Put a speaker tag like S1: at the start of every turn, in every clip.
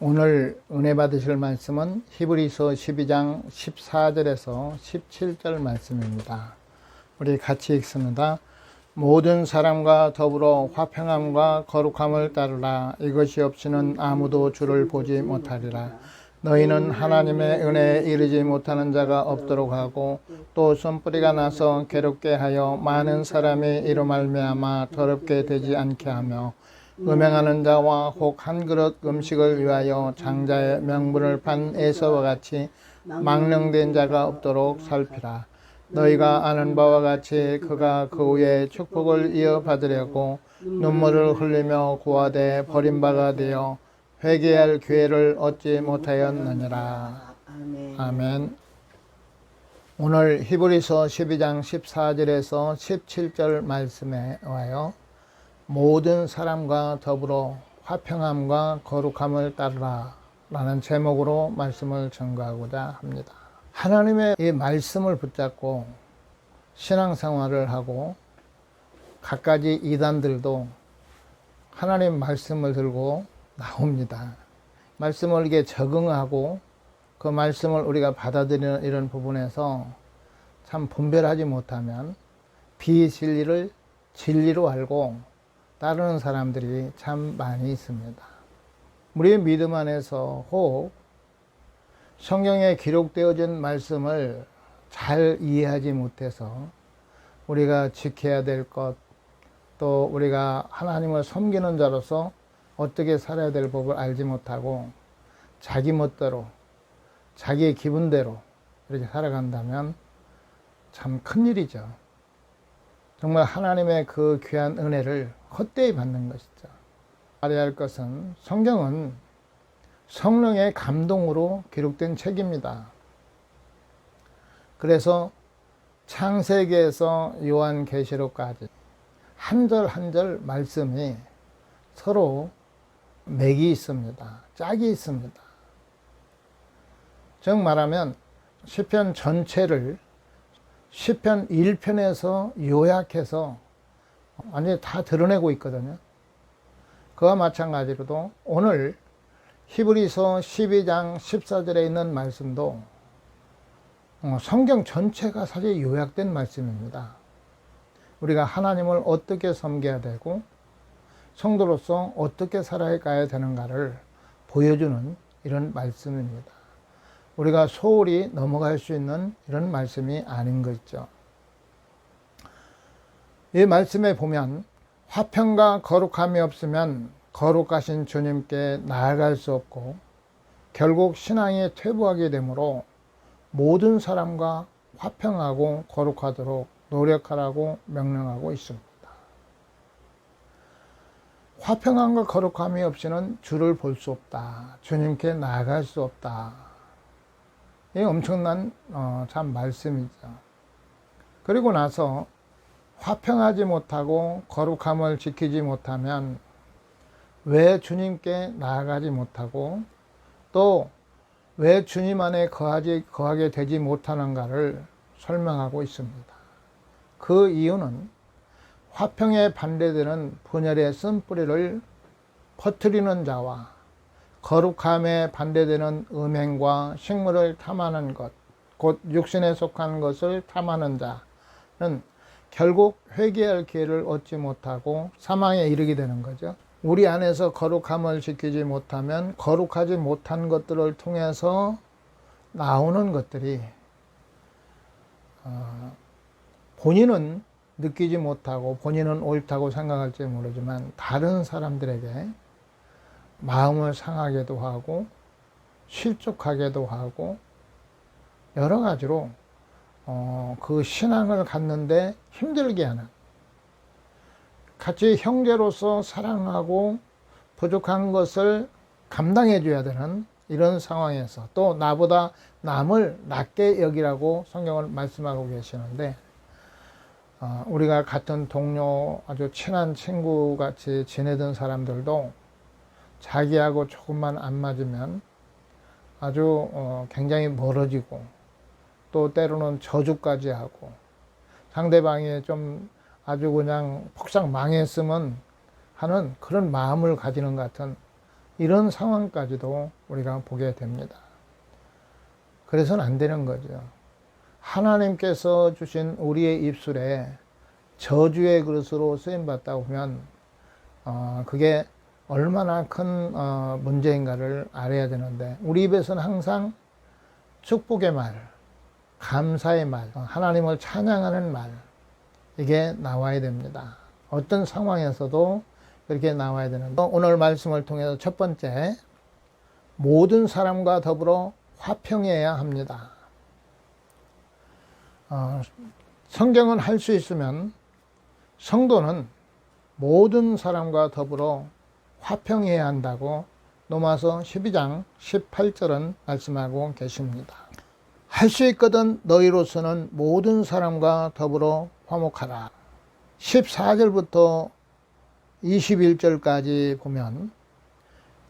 S1: 오늘 은혜 받으실 말씀은 히브리서 12장 14절에서 17절 말씀입니다. 우리 같이 읽습니다. 모든 사람과 더불어 화평함과 거룩함을 따르라. 이것이 없이는 아무도 주를 보지 못하리라. 너희는 하나님의 은혜에 이르지 못하는 자가 없도록 하고 또 손뿌리가 나서 괴롭게 하여 많은 사람이 이로 말미암아 더럽게 되지 않게 하며 음행하는 자와 혹 한 그릇 음식을 위하여 장자의 명분을 판 에서와 같이 망령된 자가 없도록 살피라. 너희가 아는 바와 같이 그가 그 후에 축복을 이어받으려고 눈물을 흘리며 고아되 버림바가 되어 회개할 기회를 얻지 못하였느니라.
S2: 아멘.
S1: 오늘 히브리서 12장 14절에서 17절 말씀에 와요. 모든 사람과 더불어 화평함과 거룩함을 따르라 라는 제목으로 말씀을 전가하고자 합니다. 하나님의 이 말씀을 붙잡고 신앙생활을 하고 갖가지 이단들도 하나님 말씀을 들고 나옵니다. 말씀을 이게 적응하고 그 말씀을 우리가 받아들이는 이런 부분에서 참 분별하지 못하면 비진리를 진리로 알고 따르는 사람들이 참 많이 있습니다. 우리의 믿음 안에서 혹 성경에 기록되어진 말씀을 잘 이해하지 못해서 우리가 지켜야 될 것, 또 우리가 하나님을 섬기는 자로서 어떻게 살아야 될 법을 알지 못하고 자기 멋대로, 자기의 기분대로 이렇게 살아간다면 참 큰일이죠. 정말 하나님의 그 귀한 은혜를 헛되이 받는 것이죠. 알아야 할 것은 성경은 성령의 감동으로 기록된 책입니다. 그래서 창세기에서 요한계시록까지 한 절 한 절 말씀이 서로 맥이 있습니다. 짝이 있습니다. 즉 말하면 시편 전체를 시편 1편에서 요약해서 완전히 다 드러내고 있거든요. 그와 마찬가지로도 오늘 히브리서 12장 14절에 있는 말씀도 어, 성경 전체가 사실 요약된 말씀입니다. 우리가 하나님을 어떻게 섬겨야 되고 성도로서 어떻게 살아가야 되는가를 보여주는 이런 말씀입니다. 우리가 소홀히 넘어갈 수 있는 이런 말씀이 아닌 거죠. 이 말씀에 보면 화평과 거룩함이 없으면 거룩하신 주님께 나아갈 수 없고 결국 신앙에 퇴보하게 되므로 모든 사람과 화평하고 거룩하도록 노력하라고 명령하고 있습니다. 화평함과 거룩함이 없이는 주를 볼 수 없다. 주님께 나아갈 수 없다. 이 엄청난 어, 참 말씀이죠. 그리고 나서 화평하지 못하고 거룩함을 지키지 못하면 왜 주님께 나아가지 못하고 또 왜 주님 안에 거하지, 거하게 되지 못하는가를 설명하고 있습니다. 그 이유는 화평에 반대되는 분열의 쓴뿌리를 퍼뜨리는 자와 거룩함에 반대되는 음행과 식물을 탐하는 것, 곧 육신에 속한 것을 탐하는 자는 결국 회개할 기회를 얻지 못하고 사망에 이르게 되는 거죠. 우리 안에서 거룩함을 지키지 못하면 거룩하지 못한 것들을 통해서 나오는 것들이 어, 본인은 느끼지 못하고 본인은 옳다고 생각할지 모르지만 다른 사람들에게 마음을 상하게도 하고 실족하게도 하고 여러 가지로 어, 그 신앙을 갖는데 힘들게 하는 같이 형제로서 사랑하고 부족한 것을 감당해 줘야 되는 이런 상황에서 또 나보다 남을 낮게 여기라고 성경을 말씀하고 계시는데 어, 우리가 같은 동료 아주 친한 친구 같이 지내던 사람들도 자기하고 조금만 안 맞으면 아주 어, 굉장히 멀어지고 또 때로는 저주까지 하고 상대방이 좀 아주 그냥 폭삭 망했으면 하는 그런 마음을 가지는 것 같은 이런 상황까지도 우리가 보게 됩니다. 그래서는 안 되는 거죠. 하나님께서 주신 우리의 입술에 저주의 그릇으로 쓰임받다 보면 어, 그게 얼마나 큰 어, 문제인가를 알아야 되는데 우리 입에서는 항상 축복의 말, 감사의 말, 어, 하나님을 찬양하는 말 이게 나와야 됩니다. 어떤 상황에서도 그렇게 나와야 되는데 오늘 말씀을 통해서 첫 번째 모든 사람과 더불어 화평해야 합니다. 어, 성경은 할 수 있으면 성도는 모든 사람과 더불어 화평해야 한다고 로마서 12장 18절은 말씀하고 계십니다. 할 수 있거든 너희로서는 모든 사람과 더불어 화목하라. 14절부터 21절까지 보면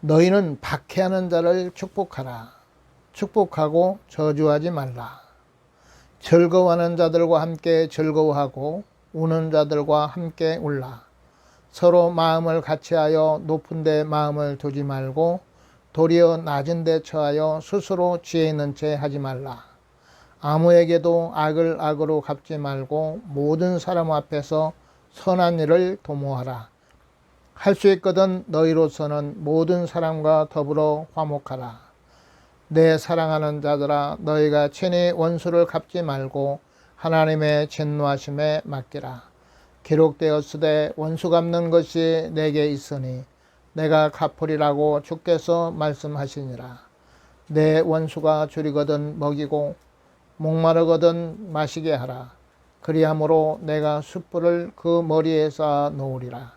S1: 너희는 박해하는 자를 축복하라. 축복하고 저주하지 말라. 즐거워하는 자들과 함께 즐거워하고 우는 자들과 함께 울라. 서로 마음을 같이하여 높은 데 마음을 두지 말고 도리어 낮은 데 처하여 스스로 지혜 있는 채 하지 말라. 아무에게도 악을 악으로 갚지 말고 모든 사람 앞에서 선한 일을 도모하라. 할 수 있거든 너희로서는 모든 사람과 더불어 화목하라. 내 사랑하는 자들아 너희가 친히 원수를 갚지 말고 하나님의 진노하심에 맡기라. 기록되었으되 원수 갚는 것이 내게 있으니 내가 갚으리라고 주께서 말씀하시니라. 내 원수가 줄이거든 먹이고 목마르거든 마시게 하라. 그리함으로 내가 숯불을 그 머리에 쌓아 놓으리라.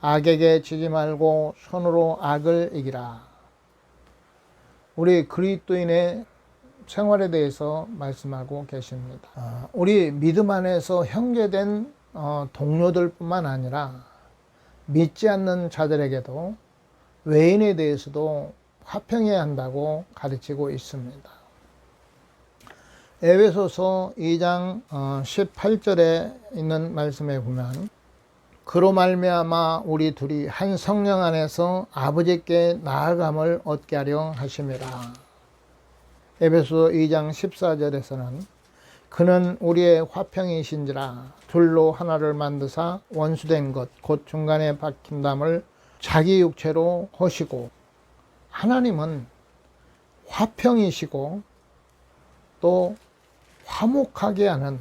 S1: 악에게 지지 말고 손으로 악을 이기라. 우리 그리스도인의 생활에 대해서 말씀하고 계십니다. 아, 우리 믿음 안에서 형제된 어, 동료들뿐만 아니라 믿지 않는 자들에게도 외인에 대해서도 화평해야 한다고 가르치고 있습니다. 에베소서 2장 18절에 어, 있는 말씀에 보면 그로 말미암아 우리 둘이 한 성령 안에서 아버지께 나아감을 얻게 하려 하심이라. 에베소 2장 14절에서는 그는 우리의 화평이신지라 둘로 하나를 만드사 원수된 것 곧 중간에 박힌 담을 자기 육체로 하시고 하나님은 화평이시고 또 화목하게 하는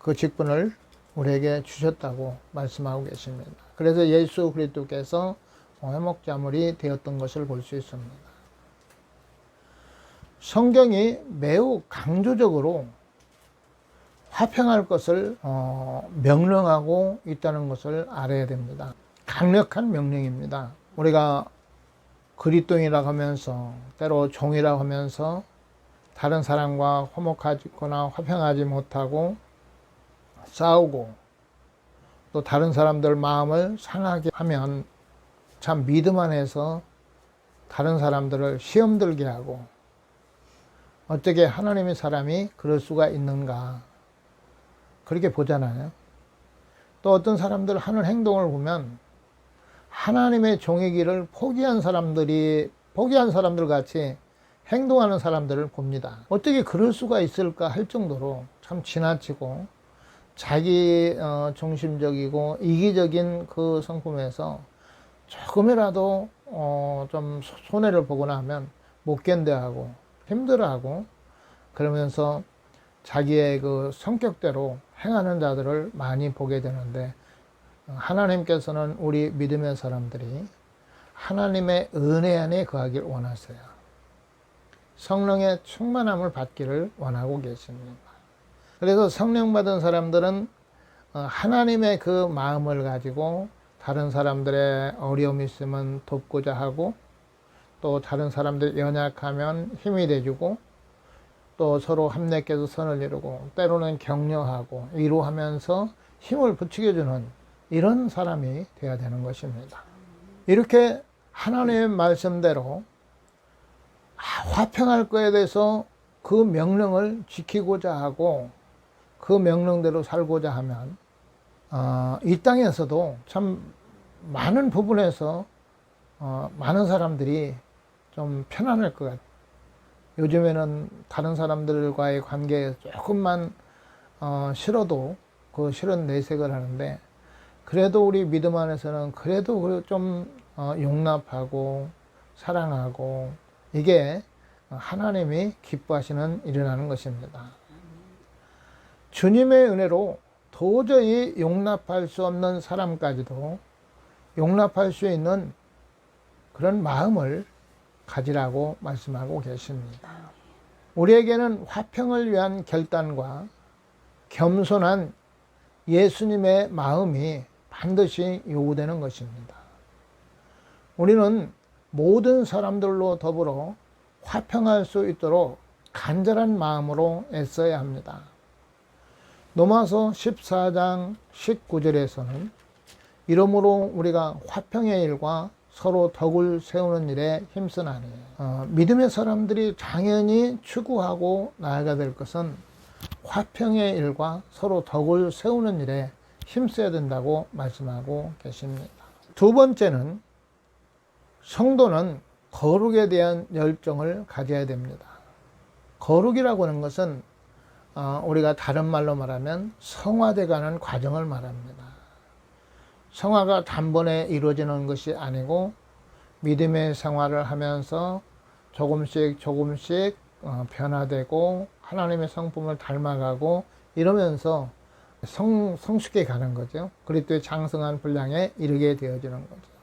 S1: 그 직분을 우리에게 주셨다고 말씀하고 계십니다. 그래서 예수 그리스도께서 회목자물이 되었던 것을 볼 수 있습니다. 성경이 매우 강조적으로 화평할 것을 어, 명령하고 있다는 것을 알아야 됩니다. 강력한 명령입니다. 우리가 그리스도인이라고 하면서 때로 종이라고 하면서 다른 사람과 화목하거나 화평하지 못하고 싸우고 또 다른 사람들 마음을 상하게 하면 참 믿음 안에서 다른 사람들을 시험 들게 하고 어떻게 하나님의 사람이 그럴 수가 있는가 그렇게 보잖아요. 또 어떤 사람들 하는 행동을 보면 하나님의 종의 길을 포기한 사람들이 포기한 사람들 같이 행동하는 사람들을 봅니다. 어떻게 그럴 수가 있을까 할 정도로 참 지나치고 자기 어, 중심적이고 이기적인 그 성품에서 조금이라도 어, 좀 손해를 보거나 하면 못 견뎌하고 힘들어하고 그러면서 자기의 그 성격대로 행하는 자들을 많이 보게 되는데 하나님께서는 우리 믿음의 사람들이 하나님의 은혜 안에 거하길 원하세요. 성령의 충만함을 받기를 원하고 계십니다. 그래서 성령 받은 사람들은 어, 하나님의 그 마음을 가지고 다른 사람들의 어려움이 있으면 돕고자 하고 또 다른 사람들 연약하면 힘이 돼주고 또 서로 합력해서 선을 이루고 때로는 격려하고 위로하면서 힘을 부추겨주는 이런 사람이 되어야 되는 것입니다. 이렇게 하나님의 말씀대로 화평할 거에 대해서 그 명령을 지키고자 하고 그 명령대로 살고자 하면 어, 이 땅에서도 참 많은 부분에서 어, 많은 사람들이 좀 편안할 것 같아요. 요즘에는 다른 사람들과의 관계에 조금만 어, 싫어도 그 싫은 내색을 하는데 그래도 우리 믿음 안에서는 그래도 그좀 어, 용납하고 사랑하고 이게 하나님이 기뻐하시는 일이라는 것입니다. 주님의 은혜로 도저히 용납할 수 없는 사람까지도 용납할 수 있는 그런 마음을 가지라고 말씀하고 계십니다. 우리에게는 화평을 위한 결단과 겸손한 예수님의 마음이 반드시 요구되는 것입니다. 우리는 모든 사람들로 더불어 화평할 수 있도록 간절한 마음으로 애써야 합니다. 로마서 14장 19절에서는 이러므로 우리가 화평의 일과 서로 덕을 세우는 일에 힘쓰나니 어, 믿음의 사람들이 당연히 추구하고 나아가야 될 것은 화평의 일과 서로 덕을 세우는 일에 힘써야 된다고 말씀하고 계십니다. 두 번째는 성도는 거룩에 대한 열정을 가져야 됩니다. 거룩이라고 하는 것은 어, 우리가 다른 말로 말하면 성화돼 가는 과정을 말합니다. 성화가 단번에 이루어지는 것이 아니고 믿음의 생활을 하면서 조금씩 조금씩 어, 변화되고 하나님의 성품을 닮아가고 이러면서 성, 성숙해 가는 거죠. 그리스도의 장성한 분량에 이르게 되어지는 거죠.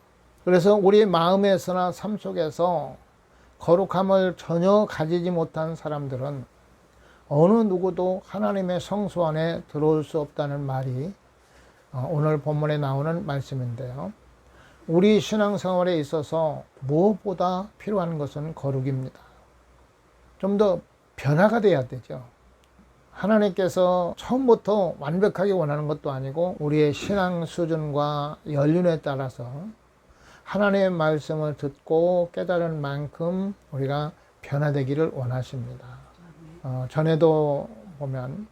S1: 그래서 우리 마음에서나 삶 속에서 거룩함을 전혀 가지지 못한 사람들은 어느 누구도 하나님의 성소 안에 들어올 수 없다는 말이 어, 오늘 본문에 나오는 말씀인데요. 우리 신앙생활에 있어서 무엇보다 필요한 것은 거룩입니다. 좀 더 변화가 돼야 되죠. 하나님께서 처음부터 완벽하게 원하는 것도 아니고 우리의 신앙 수준과 연륜에 따라서 하나님의 말씀을 듣고 깨달은 만큼 우리가 변화되기를 원하십니다. 어, 전에도 보면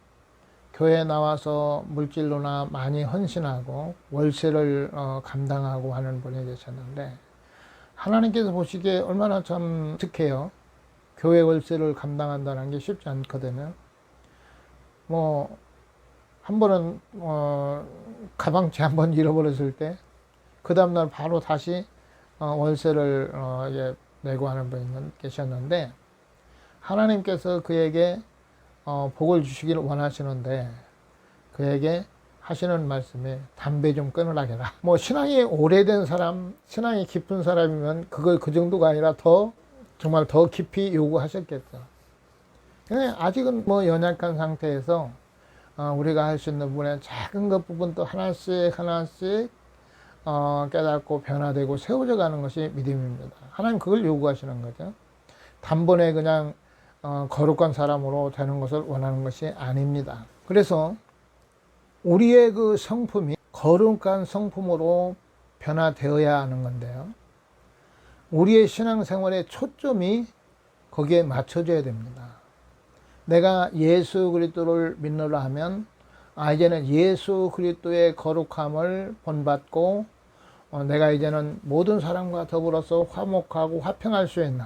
S1: 교회에 나와서 물질로나 많이 헌신하고 월세를 어, 감당하고 하는 분이 계셨는데 하나님께서 보시기에 얼마나 참 특해요. 교회 월세를 감당한다는 게 쉽지 않거든요. 뭐, 한 번은, 어, 가방채 한번 잃어버렸을 때, 그 다음날 바로 다시, 어, 월세를, 어, 예, 내고 하는 분이 계셨는데, 하나님께서 그에게, 어, 복을 주시기를 원하시는데, 그에게 하시는 말씀이 담배 좀 끊으라 해라. 뭐, 신앙이 오래된 사람, 신앙이 깊은 사람이면 그걸 그 정도가 아니라 더, 정말 더 깊이 요구하셨겠죠. 아직은 뭐 연약한 상태에서 어, 우리가 할 수 있는 부분에 작은 것 부분도 하나씩 하나씩 어, 깨닫고 변화되고 세워져 가는 것이 믿음입니다. 하나님 그걸 요구하시는 거죠. 단번에 그냥 어, 거룩한 사람으로 되는 것을 원하는 것이 아닙니다. 그래서 우리의 그 성품이 거룩한 성품으로 변화되어야 하는 건데요. 우리의 신앙생활의 초점이 거기에 맞춰져야 됩니다. 내가 예수 그리스도를 믿노라 하면 아 이제는 예수 그리스도의 거룩함을 본받고 어, 내가 이제는 모든 사람과 더불어서 화목하고 화평할 수 있는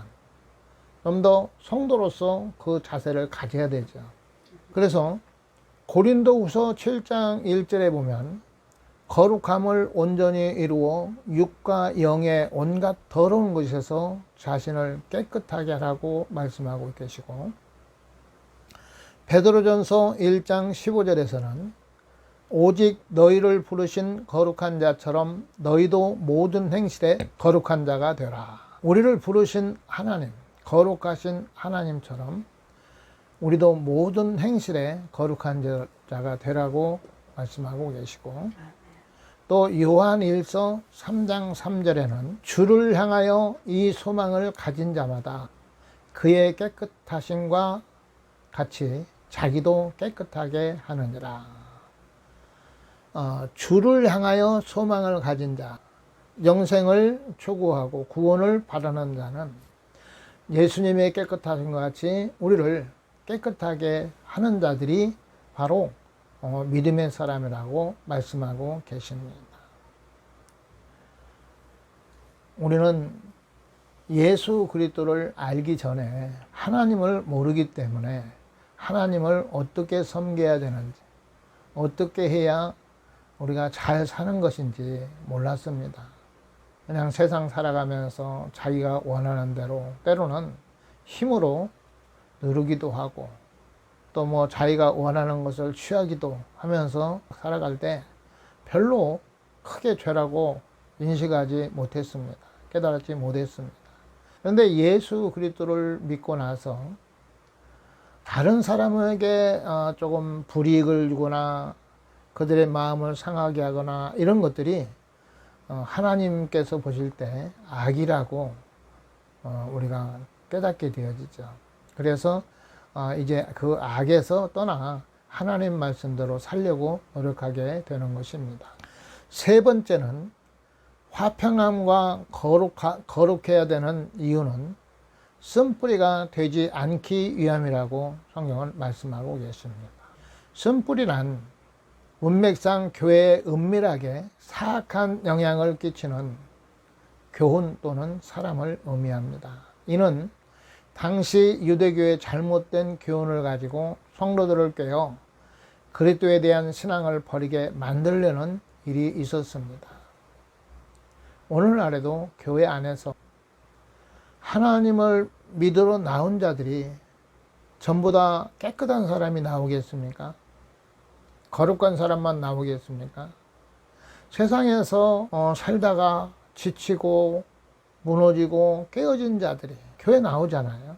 S1: 좀 더 성도로서 그 자세를 가져야 되죠. 그래서 고린도 후서 7장 1절에 보면 거룩함을 온전히 이루어 육과 영의 온갖 더러운 것에서 자신을 깨끗하게 하라고 말씀하고 계시고 베드로전서 1장 15절에서는 오직 너희를 부르신 거룩한 자처럼 너희도 모든 행실에 거룩한 자가 되라. 우리를 부르신 하나님, 거룩하신 하나님처럼 우리도 모든 행실에 거룩한 자가 되라고 말씀하고 계시고 또 요한 1서 3장 3절에는 주를 향하여 이 소망을 가진 자마다 그의 깨끗하심과 같이 자기도 깨끗하게 하느니라. 어, 주를 향하여 소망을 가진 자, 영생을 추구하고 구원을 바라는 자는 예수님의 깨끗하신 것 같이 우리를 깨끗하게 하는 자들이 바로 어, 믿음의 사람이라고 말씀하고 계십니다. 우리는 예수 그리스도를 알기 전에 하나님을 모르기 때문에 하나님을 어떻게 섬겨야 되는지 어떻게 해야 우리가 잘 사는 것인지 몰랐습니다. 그냥 세상 살아가면서 자기가 원하는 대로 때로는 힘으로 누르기도 하고 또 뭐 자기가 원하는 것을 취하기도 하면서 살아갈 때 별로 크게 죄라고 인식하지 못했습니다. 깨달지 못했습니다. 그런데 예수 그리스도를 믿고 나서 다른 사람에게 어, 조금 불이익을 주거나 그들의 마음을 상하게 하거나 이런 것들이 어, 하나님께서 보실 때 악이라고 어, 우리가 깨닫게 되어지죠. 그래서 이제 그 악에서 떠나 하나님 말씀대로 살려고 노력하게 되는 것입니다. 세 번째는 화평함과 거룩하, 거룩해야 되는 이유는 쓴뿌리가 되지 않기 위함이라고 성경은 말씀하고 계십니다. 쓴뿌리란 문맥상 교회에 은밀하게 사악한 영향을 끼치는 교훈 또는 사람을 의미합니다. 이는 당시 유대교의 잘못된 교훈을 가지고 성도들을 깨어 그리스도에 대한 신앙을 버리게 만들려는 일이 있었습니다. 오늘날에도 교회 안에서 하나님을 믿으러 나온 자들이 전부 다 깨끗한 사람이 나오겠습니까? 거룩한 사람만 나오겠습니까? 세상에서 어, 살다가 지치고 무너지고 깨어진 자들이 교회 나오잖아요.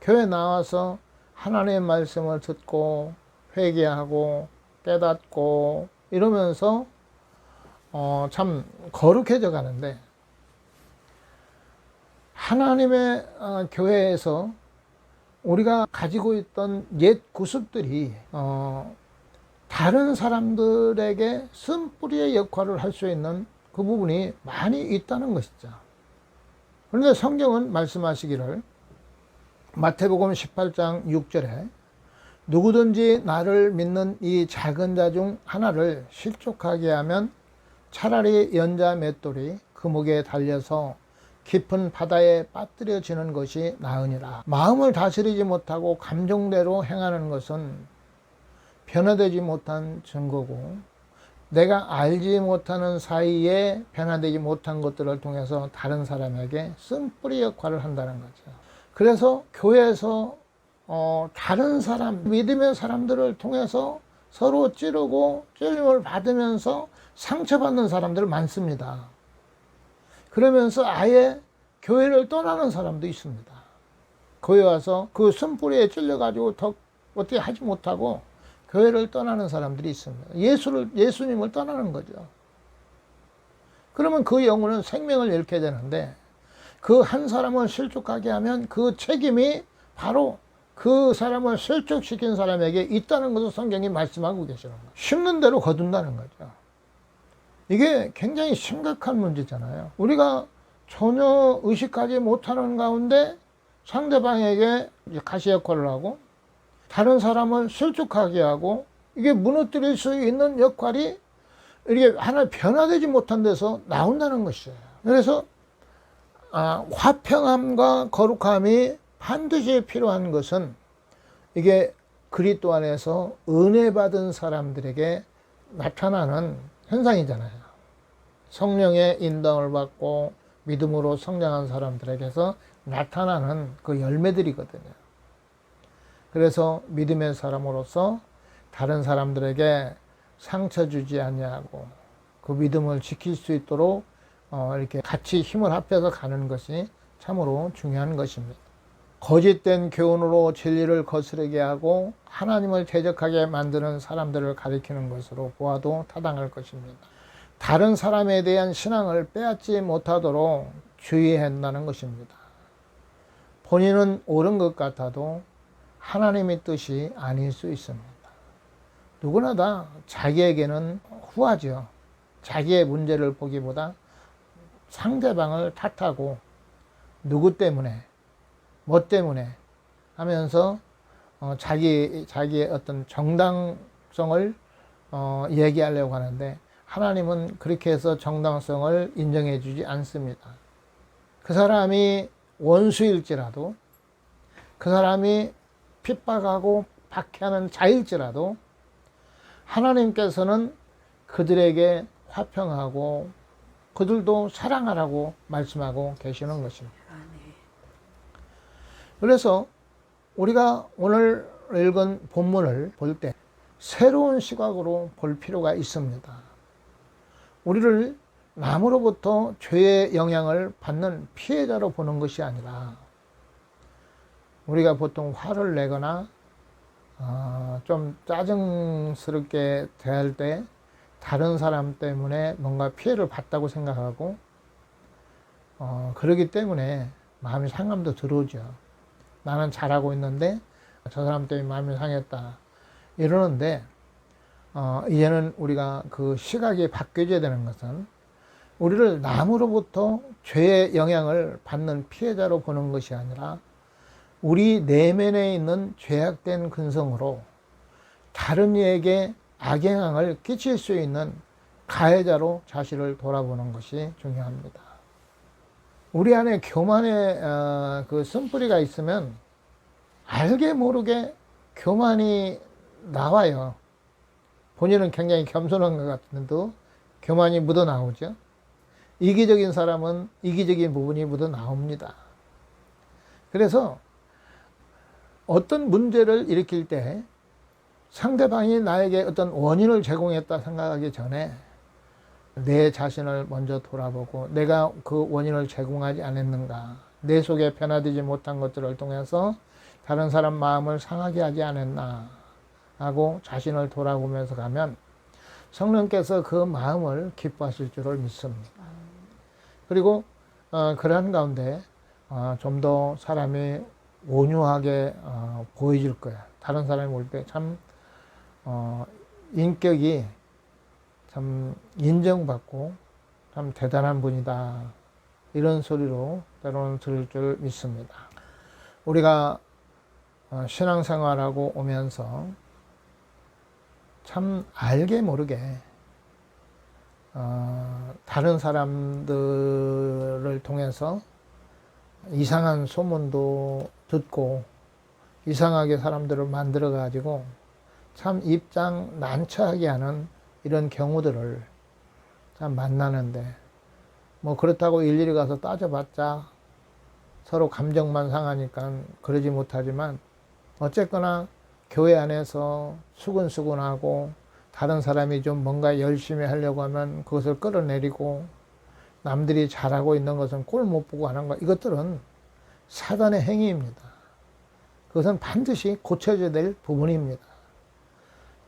S1: 교회 나와서 하나님의 말씀을 듣고 회개하고 깨닫고 이러면서 어, 참 거룩해져 가는데 하나님의 어, 교회에서 우리가 가지고 있던 옛 구습들이 어, 다른 사람들에게 쓴뿌리의 역할을 할 수 있는 그 부분이 많이 있다는 것이죠. 그런데 성경은 말씀하시기를 마태복음 18장 6절에 누구든지 나를 믿는 이 작은 자 중 하나를 실족하게 하면 차라리 연자 맷돌이 그 목에 달려서 깊은 바다에 빠뜨려지는 것이 나으니라. 마음을 다스리지 못하고 감정대로 행하는 것은 변화되지 못한 증거고 내가 알지 못하는 사이에 변화되지 못한 것들을 통해서 다른 사람에게 쓴뿌리 역할을 한다는 거죠. 그래서 교회에서 어, 다른 사람, 믿음의 사람들을 통해서 서로 찌르고 찔림을 받으면서 상처받는 사람들 많습니다. 그러면서 아예 교회를 떠나는 사람도 있습니다. 교회 와서 그 쓴뿌리에 찔려가지고 더 어떻게 하지 못하고 교회를 떠나는 사람들이 있습니다. 예수를, 예수님을 떠나는 거죠. 그러면 그 영혼은 생명을 잃게 되는데 그 한 사람을 실족하게 하면 그 책임이 바로 그 사람을 실족시킨 사람에게 있다는 것을 성경이 말씀하고 계시는 거예요. 심는 대로 거둔다는 거죠. 이게 굉장히 심각한 문제잖아요. 우리가 전혀 의식하지 못하는 가운데 상대방에게 가시 역할을 하고 다른 사람을 실족하게 하고 이게 무너뜨릴 수 있는 역할이 이게 하나 변화되지 못한 데서 나온다는 것이에요. 그래서 아, 화평함과 거룩함이 반드시 필요한 것은 이게 그리스도 안에서 은혜 받은 사람들에게 나타나는 현상이잖아요. 성령의 인도을 받고 믿음으로 성장한 사람들에게서 나타나는 그 열매들이거든요. 그래서 믿음의 사람으로서 다른 사람들에게 상처 주지 아니하고 그 믿음을 지킬 수 있도록 어 이렇게 같이 힘을 합해서 가는 것이 참으로 중요한 것입니다. 거짓된 교훈으로 진리를 거스르게 하고 하나님을 대적하게 만드는 사람들을 가리키는 것으로 보아도 타당할 것입니다. 다른 사람에 대한 신앙을 빼앗지 못하도록 주의해야 한다는 것입니다. 본인은 옳은 것 같아도 하나님의 뜻이 아닐 수 있습니다. 누구나 다 자기에게는 후하죠. 자기의 문제를 보기보다 상대방을 탓하고 누구 때문에, 뭐 때문에 하면서 어, 자기, 자기의 어떤 정당성을 어, 얘기하려고 하는데 하나님은 그렇게 해서 정당성을 인정해 주지 않습니다. 그 사람이 원수일지라도 그 사람이 핍박하고 박해하는 자일지라도 하나님께서는 그들에게 화평하고 그들도 사랑하라고 말씀하고 계시는 것입니다. 그래서 우리가 오늘 읽은 본문을 볼 때 새로운 시각으로 볼 필요가 있습니다. 우리를 남으로부터 죄의 영향을 받는 피해자로 보는 것이 아니라 우리가 보통 화를 내거나 어, 좀 짜증스럽게 대할 때 다른 사람 때문에 뭔가 피해를 봤다고 생각하고 어, 그러기 때문에 마음이 상함도 들어오죠. 나는 잘하고 있는데 저 사람 때문에 마음이 상했다. 이러는데 어, 이제는 우리가 그 시각이 바뀌어져야 되는 것은 우리를 남으로부터 죄의 영향을 받는 피해자로 보는 것이 아니라 우리 내면에 있는 죄악된 근성으로 다른 이에게 악영향을 끼칠 수 있는 가해자로 자신을 돌아보는 것이 중요합니다. 우리 안에 교만의 어, 그 쓴뿌리가 있으면 알게 모르게 교만이 나와요. 본인은 굉장히 겸손한 것 같은데도 교만이 묻어 나오죠. 이기적인 사람은 이기적인 부분이 묻어 나옵니다. 그래서 어떤 문제를 일으킬 때 상대방이 나에게 어떤 원인을 제공했다 생각하기 전에 내 자신을 먼저 돌아보고 내가 그 원인을 제공하지 않았는가 내 속에 변화되지 못한 것들을 통해서 다른 사람 마음을 상하게 하지 않았나 하고 자신을 돌아보면서 가면 성령께서 그 마음을 기뻐하실 줄을 믿습니다. 그리고 어, 그러한 가운데 어, 좀 더 사람이 온유하게 어, 보여질 거야. 다른 사람이 볼 때 참 어, 인격이 참 인정받고 참 대단한 분이다. 이런 소리로 때로는 들을 줄 믿습니다. 우리가 어, 신앙생활하고 오면서 참 알게 모르게 어, 다른 사람들을 통해서 이상한 소문도 듣고 이상하게 사람들을 만들어 가지고 참 입장 난처하게 하는 이런 경우들을 참 만나는데 뭐 그렇다고 일일이 가서 따져봤자 서로 감정만 상하니까 그러지 못하지만 어쨌거나 교회 안에서 수근수근하고 다른 사람이 좀 뭔가 열심히 하려고 하면 그것을 끌어내리고 남들이 잘하고 있는 것은 꼴 못 보고 하는 것 이것들은 사단의 행위입니다. 그것은 반드시 고쳐져야 될 부분입니다.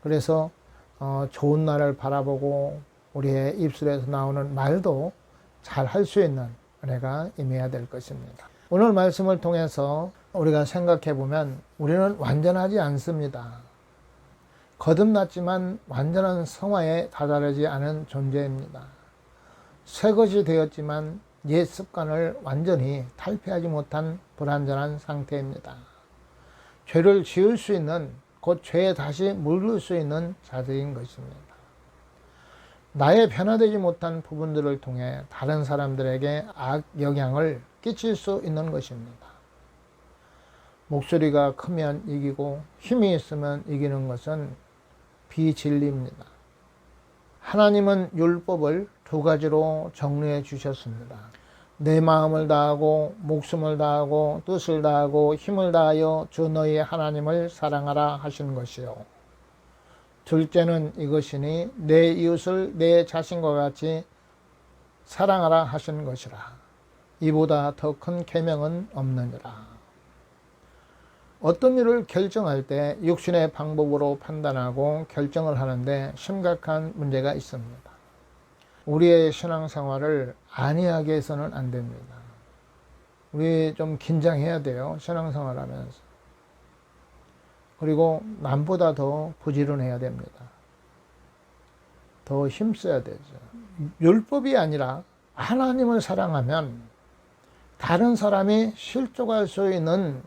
S1: 그래서 어, 좋은 날을 바라보고 우리의 입술에서 나오는 말도 잘 할 수 있는 은혜가 임해야 될 것입니다. 오늘 말씀을 통해서 우리가 생각해 보면 우리는 완전하지 않습니다. 거듭났지만 완전한 성화에 다다르지 않은 존재입니다. 새 것이 되었지만 옛 습관을 완전히 탈피하지 못한 불완전한 상태입니다. 죄를 지을 수 있는 곧 죄에 다시 물들 수 있는 자들인 것입니다. 나의 변화되지 못한 부분들을 통해 다른 사람들에게 악 영향을 끼칠 수 있는 것입니다. 목소리가 크면 이기고 힘이 있으면 이기는 것은 비진리입니다. 하나님은 율법을 두 가지로 정리해 주셨습니다. 내 마음을 다하고 목숨을 다하고 뜻을 다하고 힘을 다하여 주 너희 하나님을 사랑하라 하시는 것이요. 둘째는 이것이니 내 이웃을 내 자신과 같이 사랑하라 하시는 것이라. 이보다 더 큰 계명은 없느니라. 어떤 일을 결정할 때 육신의 방법으로 판단하고 결정을 하는데 심각한 문제가 있습니다. 우리의 신앙생활을 안이하게 해서는 안 됩니다. 우리 좀 긴장해야 돼요. 신앙생활 하면서. 그리고 남보다 더 부지런해야 됩니다. 더 힘써야 되죠. 율법이 아니라 하나님을 사랑하면 다른 사람이 실족할 수 있는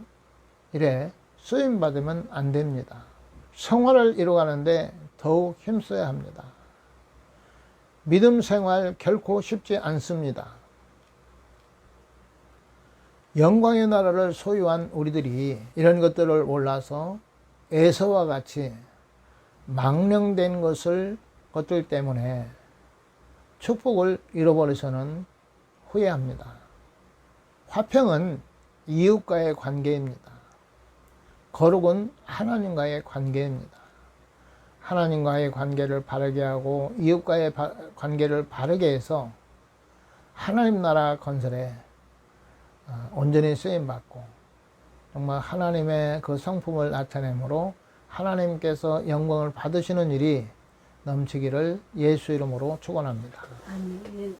S1: 일에 쓰임 받으면 안 됩니다. 성화를 이루어가는데 더욱 힘써야 합니다. 믿음 생활 결코 쉽지 않습니다. 영광의 나라를 소유한 우리들이 이런 것들을 몰라서 에서와 같이 망령된 것을 것들 때문에 축복을 잃어버려서는 후회합니다. 화평은 이웃과의 관계입니다. 거룩은 하나님과의 관계입니다. 하나님과의 관계를 바르게 하고 이웃과의 바- 관계를 바르게 해서 하나님 나라 건설에 어, 온전히 쓰임 받고 정말 하나님의 그 성품을 나타내므로 하나님께서 영광을 받으시는 일이 넘치기를 예수 이름으로 축원합니다.
S2: 아멘.